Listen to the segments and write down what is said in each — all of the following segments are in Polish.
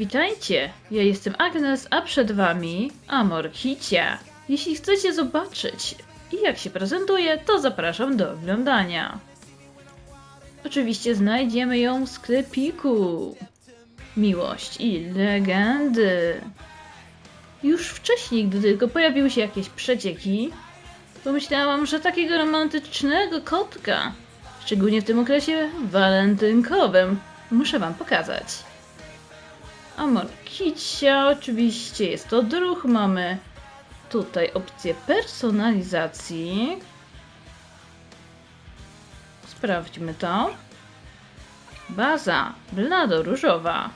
Witajcie, ja jestem Agnes, a przed wami Amor Kicia. Jeśli chcecie zobaczyć, jak się prezentuje, to zapraszam do oglądania. Oczywiście znajdziemy ją w sklepiku. Miłość i legendy. Już wcześniej, gdy tylko pojawiły się jakieś przecieki, pomyślałam, że takiego romantycznego kotka, szczególnie w tym okresie walentynkowym, muszę wam pokazać. Amor Kicia, oczywiście jest to druh. Mamy tutaj opcję personalizacji. Sprawdźmy to. Baza blado-różowa.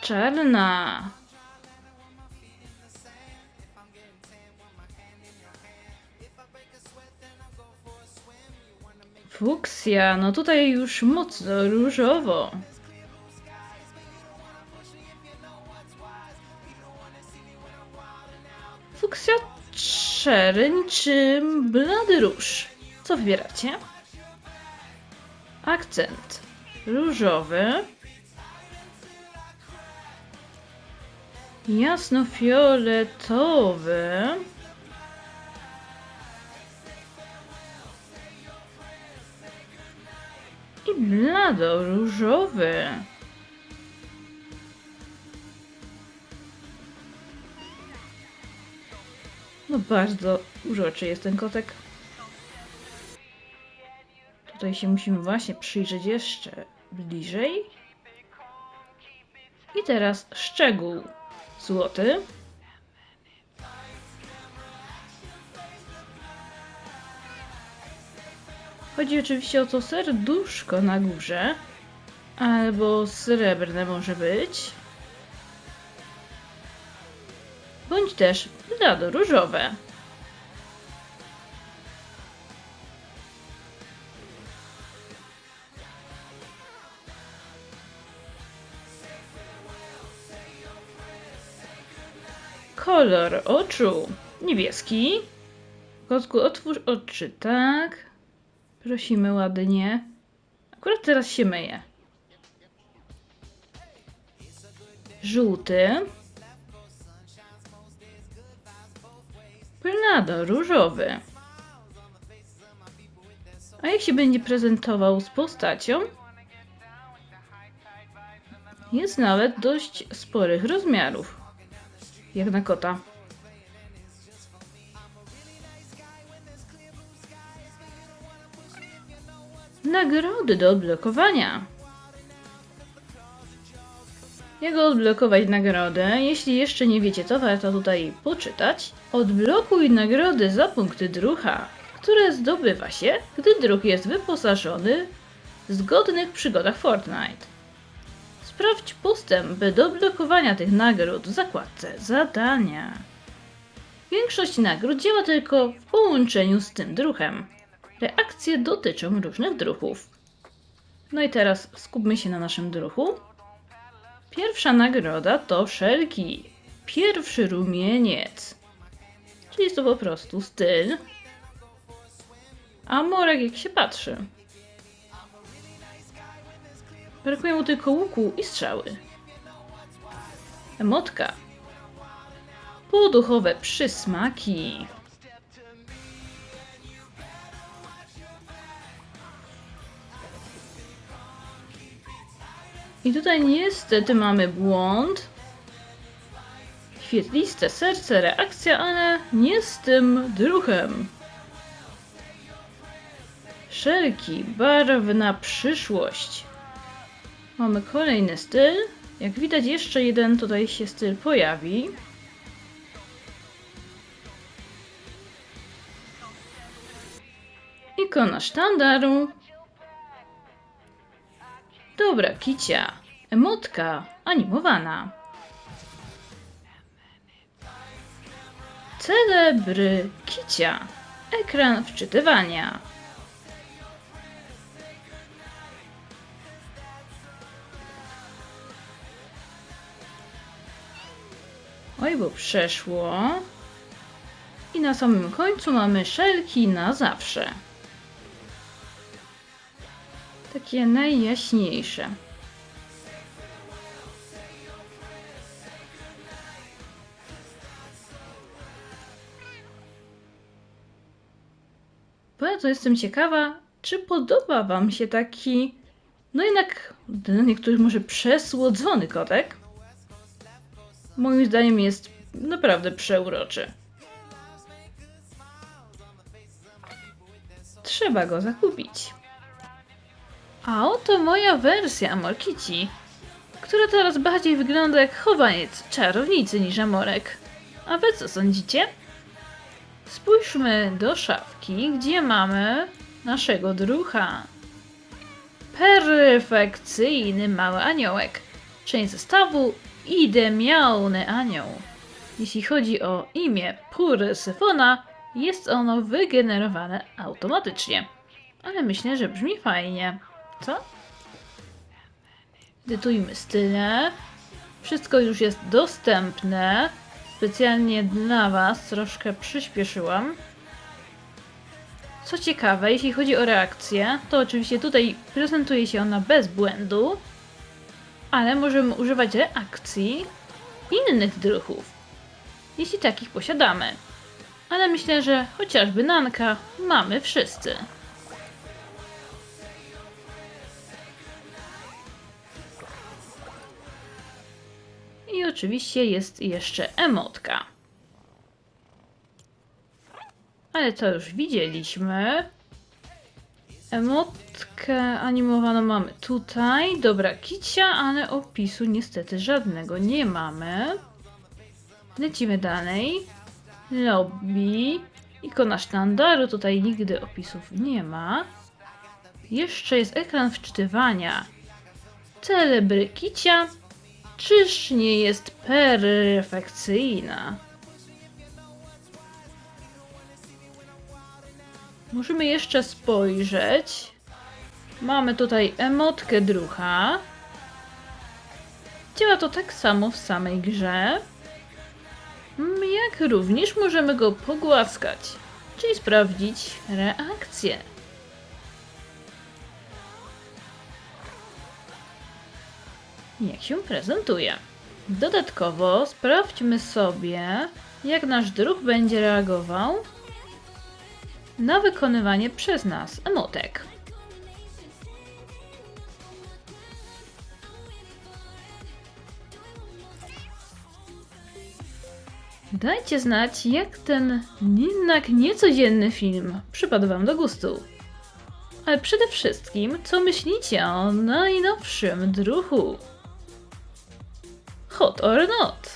Czarna. Fuksja, no tutaj już mocno różowo. Fuksja czerń czy blady róż? Co wybieracie? Akcent różowy. Jasnofioletowy. I blado różowy. No bardzo uroczy jest ten kotek. Tutaj się musimy właśnie przyjrzeć jeszcze bliżej. I teraz szczegół złoty. Chodzi oczywiście o to serduszko na górze, albo srebrne może być, bądź też blado różowe. Kolor oczu niebieski. Kotku, otwórz oczy, tak. Prosimy ładnie. Akurat teraz się myje. Żółty. Plado różowy. A jak się będzie prezentował z postacią? Jest nawet dość sporych rozmiarów. Jak na kota. Nagrody do odblokowania. Jak odblokować nagrodę? Jeśli jeszcze nie wiecie, to warto tutaj poczytać. Odblokuj nagrody za punkty drucha, które zdobywa się, gdy druh jest wyposażony w zgodnych przygodach Fortnite. Sprawdź postępy do odblokowania tych nagród w zakładce Zadania. Większość nagród działa tylko w połączeniu z tym druhem. Reakcje dotyczą różnych druhów. No i teraz skupmy się na naszym druhu. Pierwsza nagroda to szelki. Pierwszy rumieniec. Czyli to po prostu styl. A morek jak się patrzy. Brakuje mu tylko łuku i strzały. Emotka. Poduchowe przysmaki. I tutaj niestety mamy błąd. Świetliste serce, reakcja, ale nie z tym druhem. Szelki, barwna przyszłość. Mamy kolejny styl. Jak widać, jeszcze jeden tutaj się styl pojawi. Ikona sztandaru. Dobra, kicia. Emotka animowana. Celebry kicia. Ekran wczytywania. Oj, bo przeszło. I na samym końcu mamy szelki na zawsze. Takie najjaśniejsze. Bardzo jestem ciekawa, czy podoba Wam się taki, no jednak dla niektórych może przesłodzony kotek. Moim zdaniem jest naprawdę przeuroczy. Trzeba go zakupić. A oto moja wersja Amorkici, która teraz bardziej wygląda jak chowaniec czarownicy niż Amorek. A wy co sądzicie? Spójrzmy do szafki, gdzie mamy naszego drucha. Perfekcyjny mały aniołek. Część zestawu Idemialny anioł. Jeśli chodzi o imię Purysyfona, jest ono wygenerowane automatycznie. Ale myślę, że brzmi fajnie. Co? Edytujmy style. Wszystko już jest dostępne. Specjalnie dla Was troszkę przyspieszyłam. Co ciekawe, jeśli chodzi o reakcję, to oczywiście tutaj prezentuje się ona bez błędu, ale możemy używać reakcji innych druhów, jeśli takich posiadamy. Ale myślę, że chociażby Nanka mamy wszyscy. I oczywiście jest jeszcze emotka. Ale to już widzieliśmy. Emotkę animowaną mamy tutaj. Dobra, kicia, ale opisu niestety żadnego nie mamy. Lecimy dalej. Lobby. Ikona sztandaru, tutaj nigdy opisów nie ma. Jeszcze jest ekran wczytywania. Celebry kicia. Czyż nie jest perfekcyjna? Możemy jeszcze spojrzeć. Mamy tutaj emotkę drucha. Działa to tak samo w samej grze. Mm, Jak również możemy go pogłaskać, czyli sprawdzić reakcję. Jak się prezentuje. Dodatkowo sprawdźmy sobie, jak nasz druh będzie reagował na wykonywanie przez nas emotek. Dajcie znać, jak ten jednak niecodzienny film przypadł Wam do gustu. Ale przede wszystkim, co myślicie o najnowszym druhu? åt öronat.